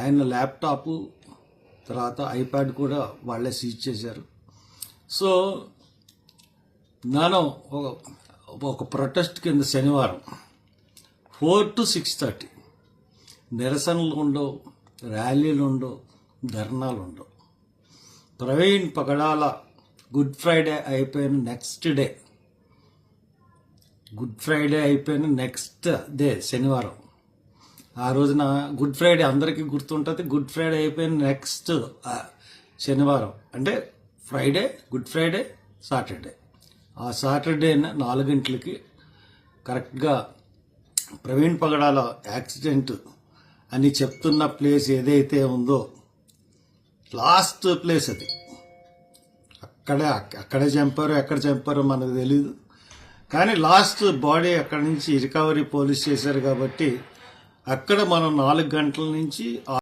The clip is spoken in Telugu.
ఆయన ల్యాప్టాప్ తర్వాత ఐప్యాడ్ కూడా వాళ్ళే సీజ్ చేశారు. సో నేను ఒక ఒక ప్రొటెస్ట్ కింద శనివారం ఫోర్ టు సిక్స్ థర్టీ నిరసనలు ఉండవు ర్యాలీలు ఉండవు ధర్నాలు ఉండవు. ప్రవీణ్ పగడాల గుడ్ ఫ్రైడే అయిపోయిన నెక్స్ట్ డే గుడ్ ఫ్రైడే అయిపోయిన నెక్స్ట్ డే శనివారం ఆ రోజున గుడ్ ఫ్రైడే అందరికీ గుర్తుంటుంది. గుడ్ ఫ్రైడే అయిపోయిన నెక్స్ట్ శనివారం. అంటే ఫ్రైడే గుడ్ ఫ్రైడే సాటర్డే. ఆ సాటర్డే నాలుగింటికి కరెక్ట్గా ప్రవీణ్ పగడాల యాక్సిడెంట్ అని చెప్తున్న ప్లేస్ ఏదైతే ఉందో లాస్ట్ ప్లేస్ అది. అక్కడే అక్కడే చంపారో ఎక్కడ చంపారో మనకు తెలియదు కానీ లాస్ట్ బాడీ అక్కడి నుంచి రికవరీ పోలీస్ చేశారు కాబట్టి అక్కడ మనం నాలుగు గంటల నుంచి